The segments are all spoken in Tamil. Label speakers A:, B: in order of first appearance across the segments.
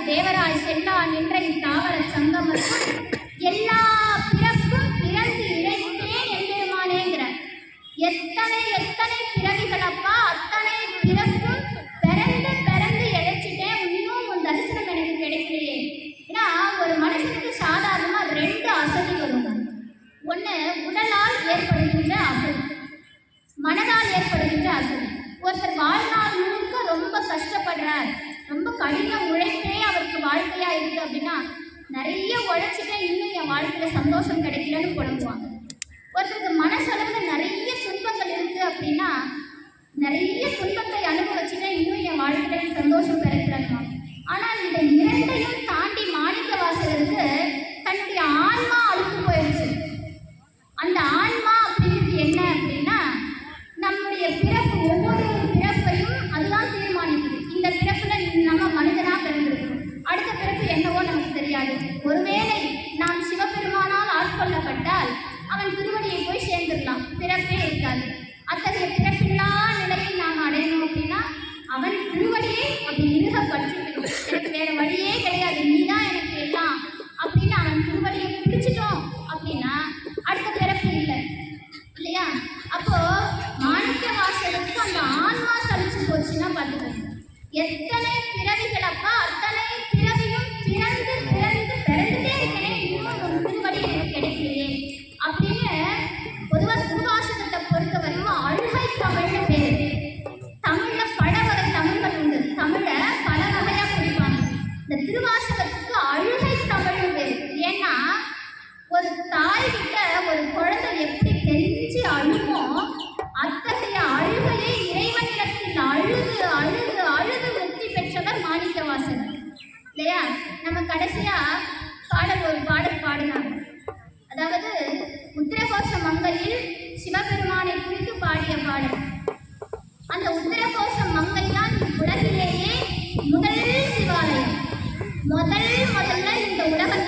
A: தேவராய் செல்லான் என்ற இத்தாவர சங்கமத்தில் எல்லா பிறப்பும் பிறந்து இழைத்தேன் எம்பெருமானேங்கிற எத்தனை எத்தனை பிறவிகளப்பா அத்தனை பிறப்பு பிறந்து பிறந்து இழைச்சிட்டேன். இன்னும் உன் தரிசனம் எனக்கு கிடைக்கலையே. ஏன்னா ஒரு மனுஷனுக்கு சாதாரணமாக ரெண்டு அசதி வரும். ஒன்று உடலால் ஏற்படுகின்ற அசதி. மனதால் ஏற்படுகின்ற அசதி. ஒருத்தர் வாழ்நாள் முழுக்க ரொம்ப கஷ்டப்படுறார். ரொம்ப கடின உழைப்பே அவருக்கு வாழ்க்கையாக இருக்குது அப்படின்னா நிறைய உழைச்சிட்டேன் இன்னும் என் வாழ்க்கையில் சந்தோஷம் கிடைக்கலன்னு புலம்புவாங்க. ஒருத்தருக்கு மனசளவில் நிறைய துன்பங்கள் இருக்குது அப்படின்னா நிறைய துன்பத்தை அனுபவம் சந்தோஷமா பண்ணுவோம். எத்தனை பிறவிகளப்பா அத்தனை பிறவியும் பிறந்து பிறந்து பிறந்துட்டே இருக்கேன் இன்னும் ஒரு திருவடி எனக்கு கிடைக்கலையே. அப்படின்னு பொதுவாக திருவாசகத்தை பொறுத்தவரைக்கும் அழுகை தமிழ்னு பேரு. தமிழ்ல பல வகை தமிழ்கள் உண்டு. தமிழை பல வகையா பிடிப்பாங்க இந்த திருவாசகத்துக்கு அழுகை தமிழ் பேரு. ஏன்னா ஒரு தாய் கிட்ட ஒரு குழந்தை எப்படி தெரிஞ்சு அழுகும் இல்லையா? நம்ம கடைசியா பாடல் ஒரு பாடல் பாடினாங்க. அதாவது உத்திரகோஷ மங்கையில் சிவபெருமானை குறித்து பாடிய பாடல். அந்த உத்திரகோஷ மங்கை தான் உலகிலேயே முதல் சிவாலயம். முதல் முதல்ல இந்த உலகத்தில்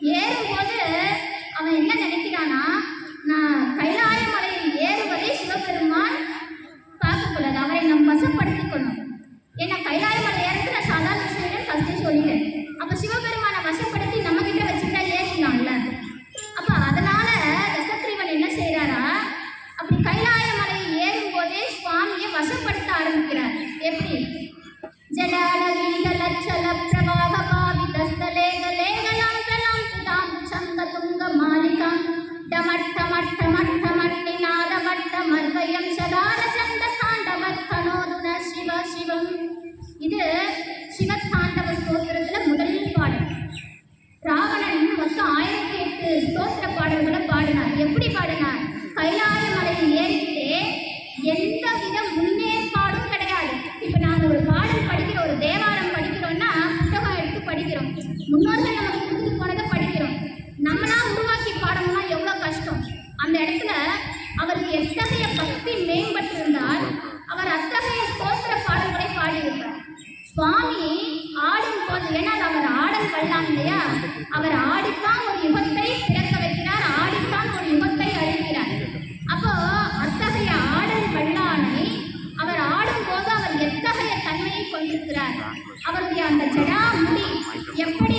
A: ஏறும்போது அவன் என்ன நினைக்கிறான் மலையாள மலையில் ஏறிக்கிட்டு எந்த வித முன்னேற்பாடும் கிடையாது. இப்போ நாங்கள் ஒரு பாடல் படிக்கிறோம் ஒரு தேவாரம் படிக்கிறோம்னா புத்தகம் எடுத்து படிக்கிறோம். முன்னோர்கள் கொண்டிருக்கிறார். அவருடைய அந்த ஜடாமுடி எப்படி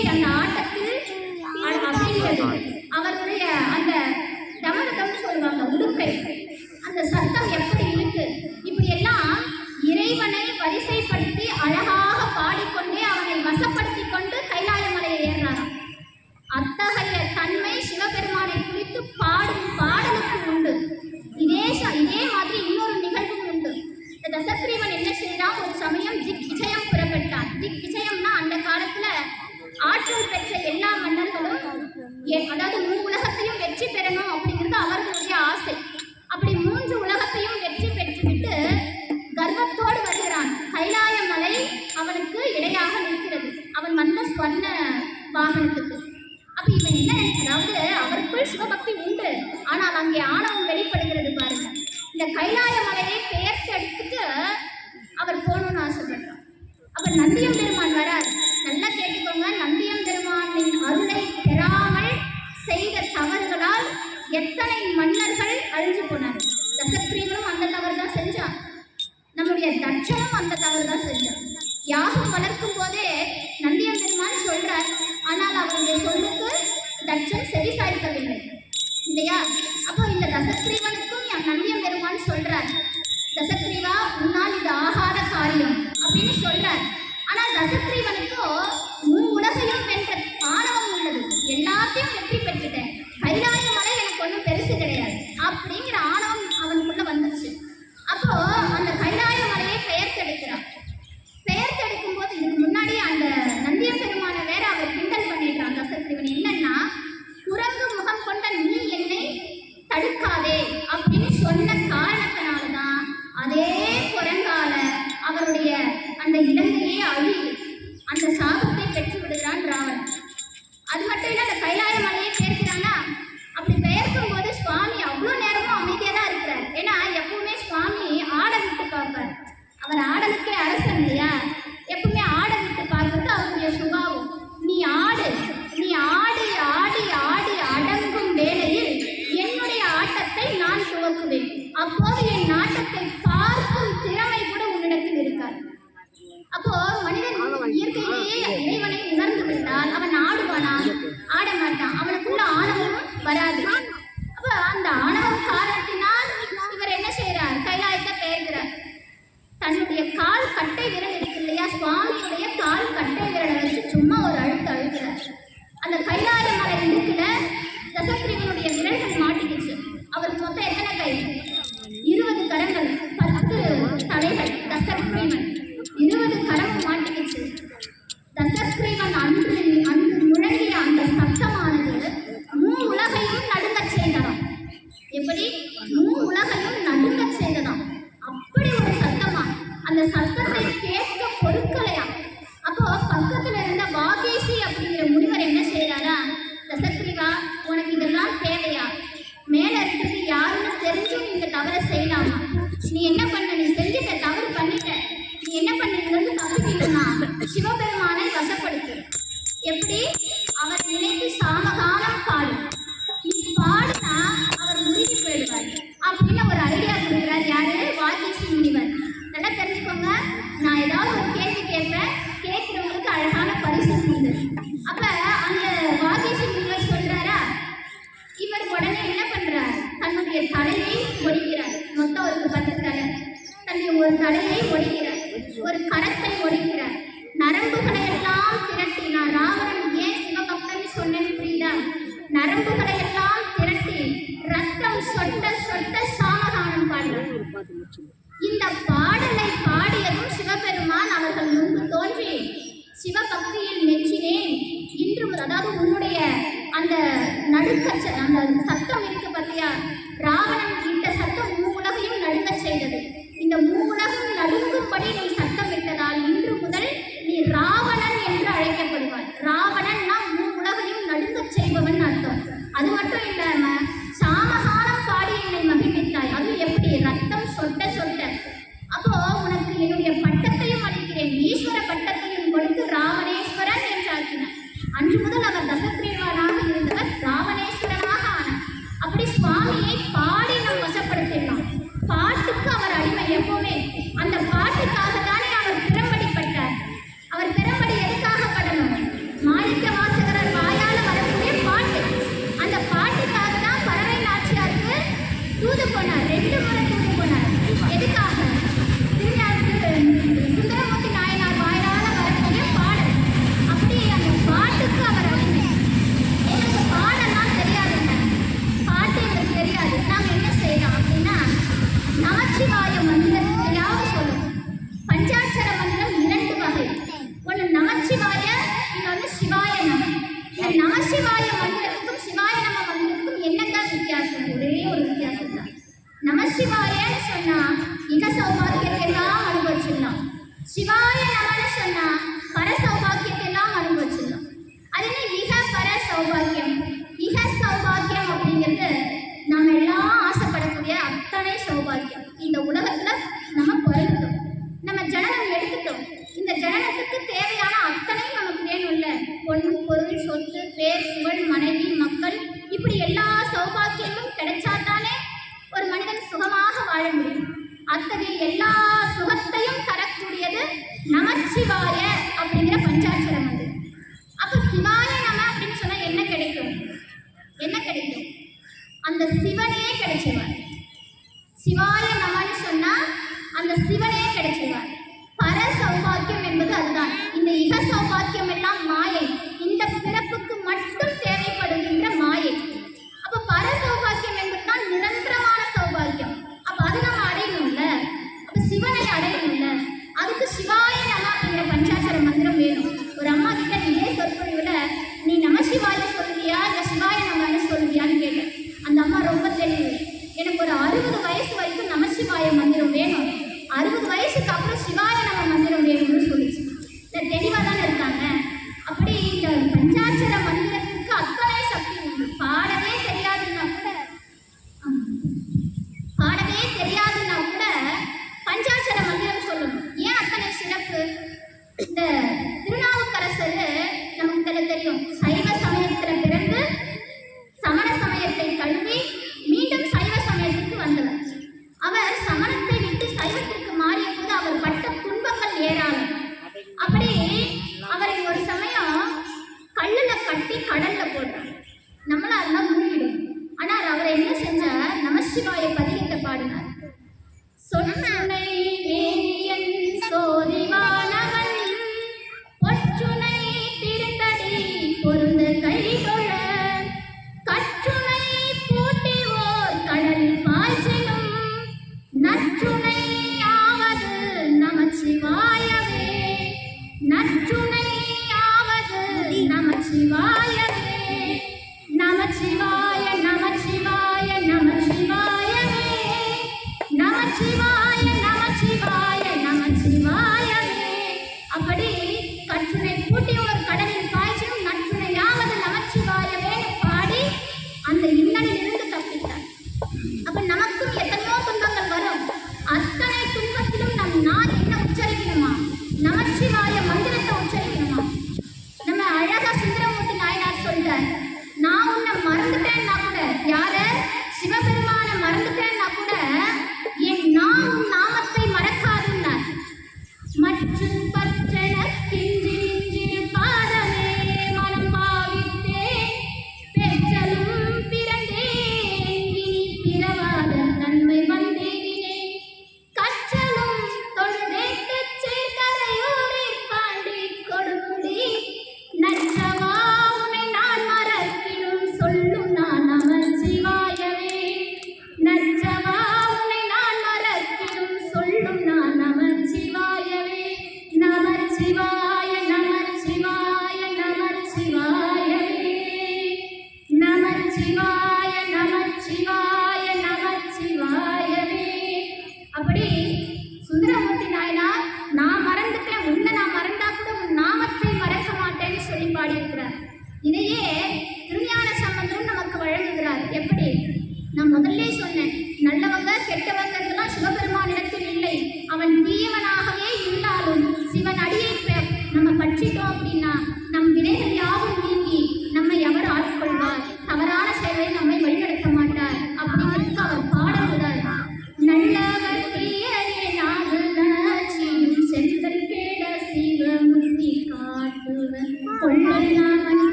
A: ரத்தம் சொட்ட சொட்ட சாமகானம் பாடினார். இந்த பாடலை பாடியதும் சிவபெருமான் அவர்கள் முன்பு தோன்றி சிவபக்தியில் மெச்சினேன் இன்று அதாவது உன்னுடைய அந்த நடுக்கச்ச அந்த சத்தம் இருக்கு பார்த்தியா ராவணன் இட்ட சத்தம் மூ உலகையும் நடுங்க செய்தது. இந்த மூ உலகம் நடுங்கும்படி நீ ஒன்று పంచాక్షరమండి எனக்கு ஒரு அறுபது வயசு வரைக்கும்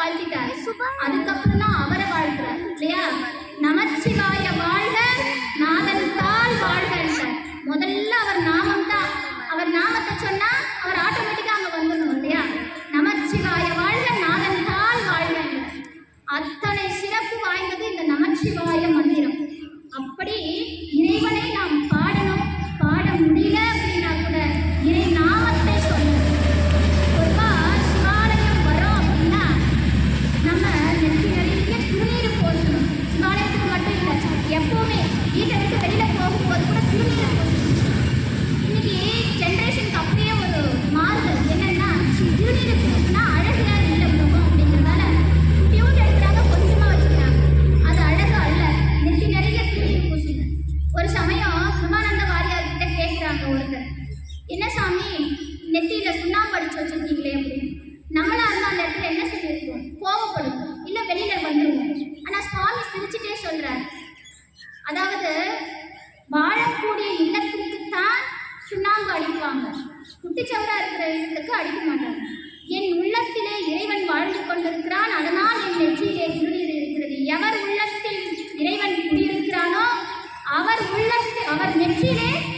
A: வாழ்த்திட்டார் அதுக்கப்புறம்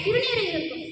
A: திருநீர் இருக்கும்.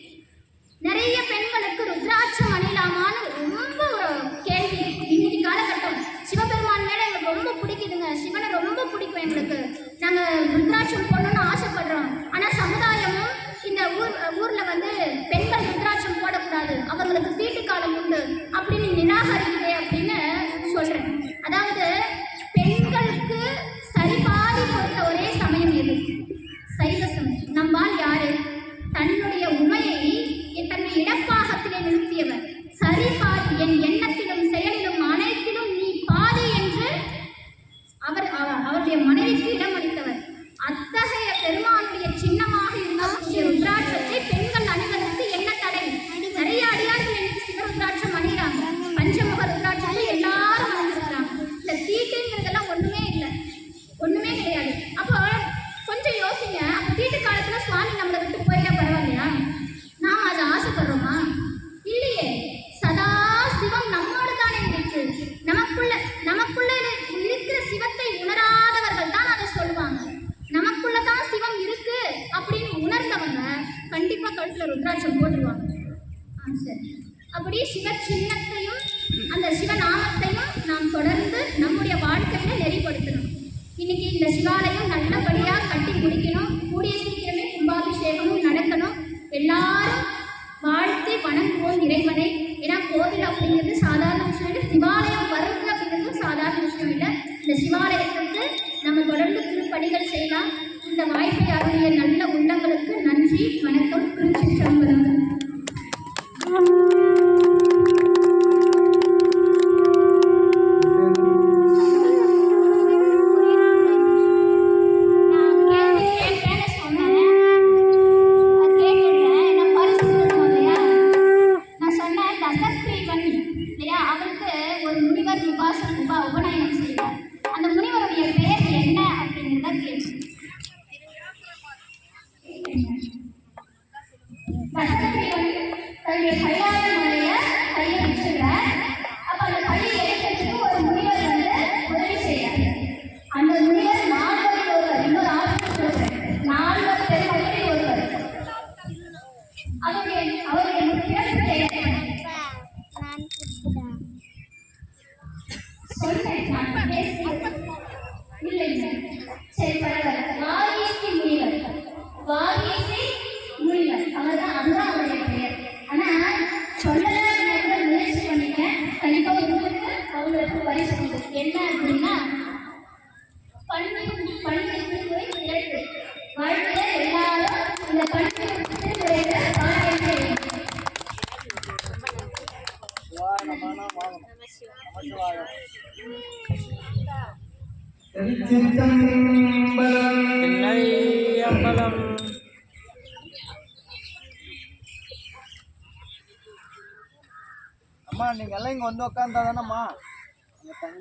B: ring ondo nama na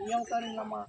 B: yang ang nama.